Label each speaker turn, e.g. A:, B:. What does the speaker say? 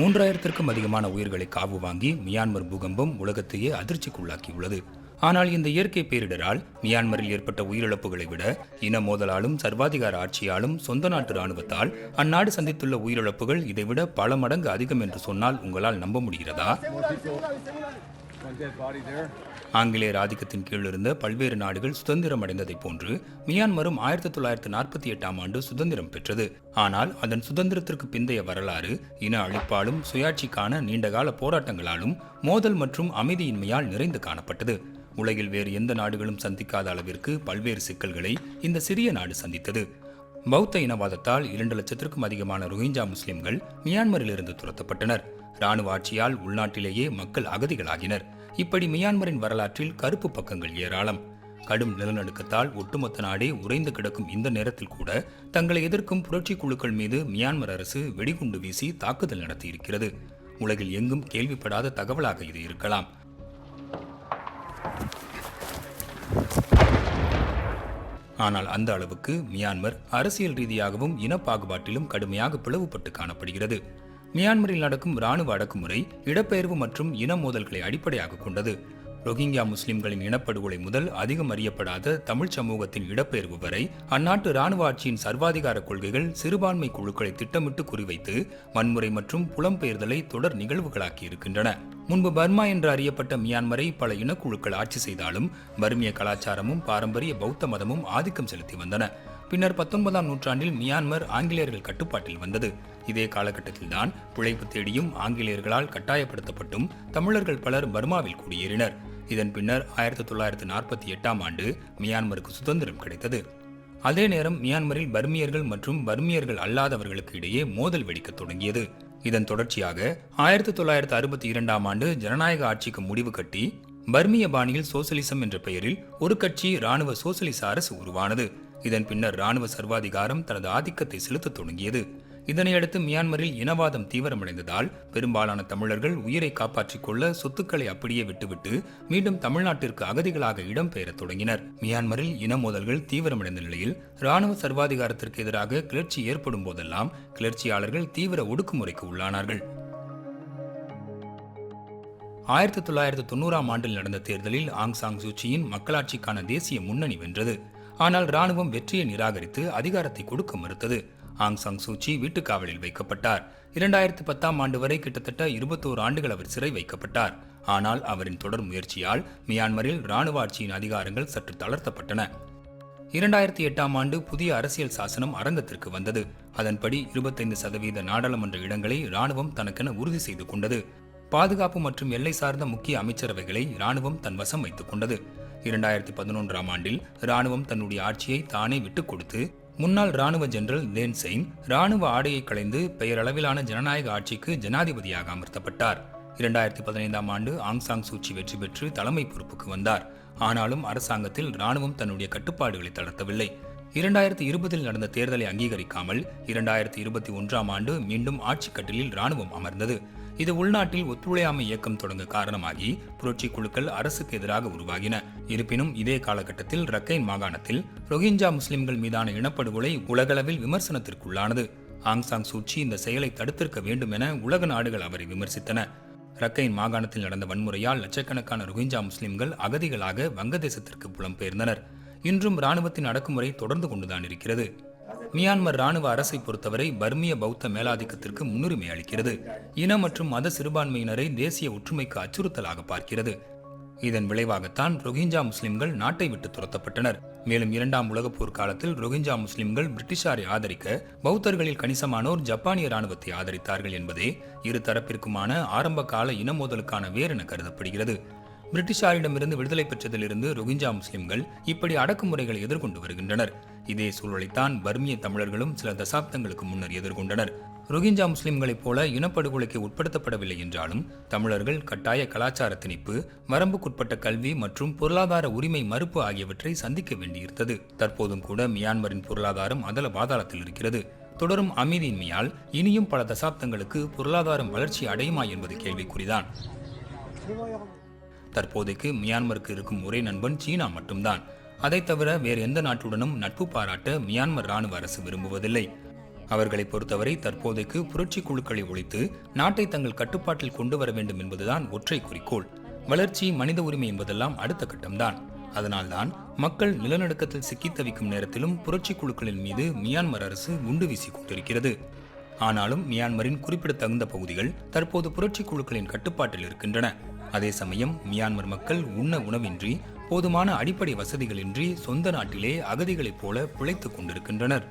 A: மூன்றாயிரத்திற்கும் அதிகமான உயிர்களை காவு வாங்கி மியான்மர் பூகம்பம் உலகத்தையே அதிர்ச்சிக்குள்ளாக்கியுள்ளது. ஆனால் இந்த இயற்கை பேரிடரால் மியான்மரில் ஏற்பட்ட உயிரிழப்புகளை விட இன மோதலாலும் சர்வாதிகார ஆட்சியாலும் சொந்த நாட்டு ராணுவத்தால் அந்நாடு சந்தித்துள்ள உயிரிழப்புகள் இதைவிட பல மடங்கு அதிகம் என்று சொன்னால் உங்களால் நம்ப முடிகிறதா? ஆங்கிலேயர் ஆதிக்கத்தின் கீழ் இருந்த பல்வேறு நாடுகள் சுதந்திரம் அடைந்ததைப் போன்று மியான்மரும் ஆயிரத்தி தொள்ளாயிரத்தி நாற்பத்தி எட்டாம் ஆண்டு சுதந்திரம் பெற்றது. ஆனால் அதன் சுதந்திரத்திற்கு பிந்தைய வரலாறு இன அழிப்பாலும் சுயாட்சிக்கான நீண்டகால போராட்டங்களாலும் மோதல் மற்றும் அமைதியின்மையால் நிறைந்து காணப்பட்டது. உலகில் வேறு எந்த நாடுகளும் சந்திக்காத அளவிற்கு பல்வேறு சிக்கல்களை இந்த சிறிய நாடு சந்தித்தது. பௌத்த இனவாதத்தால் இரண்டு லட்சத்திற்கும் அதிகமான ரோஹிஞ்சா முஸ்லிம்கள் மியான்மரிலிருந்து துரத்தப்பட்டனர். இராணுவ ஆட்சியால் உள்நாட்டிலேயே மக்கள் அகதிகளாகினர். இப்படி மியான்மரின் வரலாற்றில் கருப்பு பக்கங்கள் ஏராளம். கடும் நிலநடுக்கத்தால் ஒட்டுமொத்த நாடே உறைந்து கிடக்கும் இந்த நேரத்தில் கூட தங்களை எதிர்க்கும் புரட்சி குழுக்கள் மீது மியான்மர் அரசு வெடிகுண்டு வீசி தாக்குதல் நடத்தியிருக்கிறது. உலகில் எங்கும் கேள்விப்படாத தகவலாக இது இருக்கலாம். ஆனால் அந்த அளவுக்கு மியான்மர் அரசியல் ரீதியாகவும் இனப்பாகுபாட்டிலும் கடுமையாக பிளவுபட்டு காணப்படுகிறது. மியான்மரில் நடக்கும் இராணுவ அடக்குமுறை இடப்பெயர்வு மற்றும் இன மோதல்களை அடிப்படையாக கொண்டது. ரோஹிங்கியா முஸ்லிம்களின் இனப்படுகொலை முதல் அதிகம் அறியப்படாத தமிழ் சமூகத்தின் இடப்பெயர்வு வரை அந்நாட்டு இராணுவ ஆட்சியின் சர்வாதிகார கொள்கைகள் சிறுபான்மை குழுக்களை திட்டமிட்டு குறிவைத்து வன்முறை மற்றும் புலம்பெயர்தலை தொடர் நிகழ்வுகளாக்கி இருக்கின்றன. முன்பு பர்மா என்று அறியப்பட்ட மியான்மரை பல இனக்குழுக்கள் ஆட்சி செய்தாலும் பர்மிய கலாச்சாரமும் பாரம்பரிய பௌத்த மதமும் ஆதிக்கம் செலுத்தி வந்தன. பின்னர் பத்தொன்பதாம் நூற்றாண்டில் மியான்மர் ஆங்கிலேயர்கள் கட்டுப்பாட்டில் வந்தது. இதே காலகட்டத்தில்தான் பிழைப்பு தேடியும் ஆங்கிலேயர்களால் கட்டாயப்படுத்தப்பட்டும் தமிழர்கள் பலர் பர்மாவில் குடியேறினர். இதன் பின்னர் ஆயிரத்தி தொள்ளாயிரத்தி நாற்பத்தி எட்டாம் ஆண்டு மியான்மருக்கு சுதந்திரம் கிடைத்தது. அதே நேரம் மியான்மரில் பர்மியர்கள் மற்றும் பர்மியர்கள் அல்லாதவர்களுக்கு இடையே மோதல் வெடிக்கத் தொடங்கியது. இதன் தொடர்ச்சியாக ஆயிரத்தி தொள்ளாயிரத்தி அறுபத்தி இரண்டாம் ஆண்டு ஜனநாயக ஆட்சிக்கு முடிவு கட்டி பர்மிய பாணியில் சோசலிசம் என்ற பெயரில் ஒரு கட்சி இராணுவ சோசலிச அரசு உருவானது. இதன் பின்னர் ராணுவ சர்வாதிகாரம் தனது ஆதிக்கத்தை செலுத்தத் தொடங்கியது. இதனையடுத்து மியான்மரில் இனவாதம் தீவிரமடைந்ததால் பெரும்பாலான தமிழர்கள் உயிரை காப்பாற்றிக் கொள்ள சொத்துக்களை அப்படியே விட்டுவிட்டு மீண்டும் தமிழ்நாட்டிற்கு அகதிகளாக இடம்பெயரத் தொடங்கினர். மியான்மரில் இன மோதல்கள் தீவிரமடைந்த நிலையில் ராணுவ சர்வாதிகாரத்திற்கு எதிராக கிளர்ச்சி ஏற்படும் போதெல்லாம் கிளர்ச்சியாளர்கள் தீவிர ஒடுக்குமுறைக்கு உள்ளானார்கள். ஆயிரத்தி தொள்ளாயிரத்து தொண்ணூறாம் ஆண்டில் நடந்த தேர்தலில் ஆங் சாங் சூச்சியின் மக்களாட்சிக்கான தேசிய முன்னணி வென்றது. ஆனால் ராணுவம் வெற்றியை நிராகரித்து அதிகாரத்தை கொடுக்க மறுத்தது. ஆங் சாங் சூச்சி வீட்டுக்காவலில் வைக்கப்பட்டார். இரண்டாயிரத்தி பத்தாம் ஆண்டு வரை கிட்டத்தட்ட இருபத்தோரு ஆண்டுகள் அவர் சிறை வைக்கப்பட்டார். ஆனால் அவரின் தொடர் முயற்சியால் மியான்மரில் ராணுவ ஆட்சியின் அதிகாரங்கள் சற்று தளர்த்தப்பட்டன. இரண்டாயிரத்தி எட்டாம் ஆண்டு புதிய அரசியல் சாசனம் அரங்கத்திற்கு வந்தது. அதன்படி இருபத்தைந்து சதவீத நாடாளுமன்ற இடங்களை ராணுவம் தனக்கென உறுதி செய்து கொண்டது. பாதுகாப்பு மற்றும் எல்லை சார்ந்த முக்கிய அமைச்சரவைகளை ராணுவம் தன் வசம் வைத்துக் கொண்டது. இரண்டாயிரத்தி பதினொன்றாம் ஆண்டில் ராணுவம் தன்னுடைய ஆட்சியை தானே விட்டுக் கொடுத்து முன்னாள் ராணுவ ஜெனரல் தேன் செயின் ராணுவ ஆடையை களைந்து பெயரளவிலான ஜனநாயக ஆட்சிக்கு ஜனாதிபதியாக அமர்த்தப்பட்டார். இரண்டாயிரத்தி பதினைந்தாம் ஆண்டு ஆங் சாங் சூச்சி வெற்றி பெற்று தலைமை பொறுப்புக்கு வந்தார். ஆனாலும் அரசாங்கத்தில் ராணுவம் தன்னுடைய கட்டுப்பாடுகளை தளர்த்தவில்லை. இரண்டாயிரத்தி இருபதில் நடந்த தேர்தலை அங்கீகரிக்காமல் இரண்டாயிரத்தி இருபத்தி ஒன்றாம் ஆண்டு மீண்டும் ஆட்சி கட்டிலில் ராணுவம் அமர்ந்தது. இது உள்நாட்டில் ஒத்துழையாமை இயக்கம் தொடங்க காரணமாகி புரட்சி குழுக்கள் அரசுக்கு எதிராக உருவாகின. இருப்பினும் இதே காலகட்டத்தில் ரக்கைன் மாகாணத்தில் ரொஹிஞ்சா முஸ்லிம்கள் மீதான இனப்படுகொலை உலகளவில் விமர்சனத்திற்குள்ளானது. ஆங் சாங் சூச்சி இந்த செயலை தடுத்திருக்க வேண்டும் என உலக நாடுகள் அவரை விமர்சித்தன. ரக்கைன் மாகாணத்தில் நடந்த வன்முறையால் லட்சக்கணக்கான ரோஹிஞ்சா முஸ்லிம்கள் அகதிகளாக வங்கதேசத்திற்கு புலம்பெயர்ந்தனர். இன்றும் ராணுவத்தின் அடக்குமுறை தொடர்ந்து கொண்டுதான் இருக்கிறது. மியான்மர் ராணுவ அரசை பொறுத்தவரை பர்மிய பௌத்த மேலாதிக்கத்திற்கு முன்னுரிமை அளிக்கிறது. இன மற்றும் மத சிறுபான்மையினரை தேசிய ஒற்றுமைக்கு அச்சுறுத்தலாக பார்க்கிறது. இதன் விளைவாகத்தான் ரோஹிஞ்சா முஸ்லிம்கள் நாட்டை விட்டு துரத்தப்பட்டனர். மேலும் இரண்டாம் உலகப் போர் காலத்தில் ரோஹிஞ்சா முஸ்லிம்கள் பிரிட்டிஷாரை ஆதரிக்க பௌத்தர்களில் கணிசமானோர் ஜப்பானிய ராணுவத்தை ஆதரித்தார்கள் என்பதே இரு தரப்பிற்குமான ஆரம்ப கால இன மோதலுக்கான வேர் என கருதப்படுகிறது. பிரிட்டிஷாரிடமிருந்து விடுதலை பெற்றதிலிருந்து ரோஹிஞ்சா முஸ்லிம்கள் இப்படி அடக்குமுறைகளை எதிர்கொண்டு வருகின்றனர். இதே சூழலைத்தான் பர்மிய தமிழர்களும் சில தசாப்தங்களுக்கு முன்னர் எதிர்கொண்டனர். ரோஹிஞ்சா முஸ்லிம்களைப் போல இனப்படுகொலைக்கு உட்படுத்தப்படவில்லை என்றாலும் தமிழர்கள் கட்டாய கலாச்சார திணிப்பு வரம்புக்குட்பட்ட கல்வி மற்றும் பொருளாதார உரிமை மறுப்பு ஆகியவற்றை சந்திக்க வேண்டியிருந்தது. தற்போதும் கூட மியான்மரின் பொருளாதாரம் அதல பாதாளத்தில் இருக்கிறது. தொடரும் அமைதியின்மையால் இனியும் பல தசாப்தங்களுக்கு பொருளாதாரம் வளர்ச்சி அடையுமா என்பது கேள்விக்குறிதான். தற்போதைக்கு மியான்மருக்கு இருக்கும் ஒரே நண்பன் சீனா மட்டும்தான். அதைத் தவிர வேறு எந்த நாட்டுடனும் நட்பு பாராட்ட மியான்மர் ராணுவ அரசு விரும்புவதில்லை. அவர்களை பொறுத்தவரை தற்போதைக்கு புரட்சி குழுக்களை ஒழித்து நாட்டை தங்கள் கட்டுப்பாட்டில் கொண்டு வர வேண்டும் என்பதுதான் ஒற்றை குறிக்கோள். வளர்ச்சி மனித உரிமை என்பதெல்லாம் அடுத்த கட்டம்தான். அதனால்தான் மக்கள் நிலநடுக்கத்தில் சிக்கித் தவிக்கும் நேரத்திலும் புரட்சி குழுக்களின் மீது மியான்மர் அரசு குண்டு வீசி கொண்டிருக்கிறது. ஆனாலும் மியான்மரின் குறிப்பிடத்தகுந்த பகுதிகள் தற்போது புரட்சி குழுக்களின் கட்டுப்பாட்டில் இருக்கின்றன. அதே சமயம் மியான்மர் மக்கள் உண்ண உணவின்றி போதுமான அடிப்படை வசதிகளின்றி சொந்த நாட்டிலே அகதிகளைப் போல பிழைத்துக் கொண்டிருக்கின்றனர்.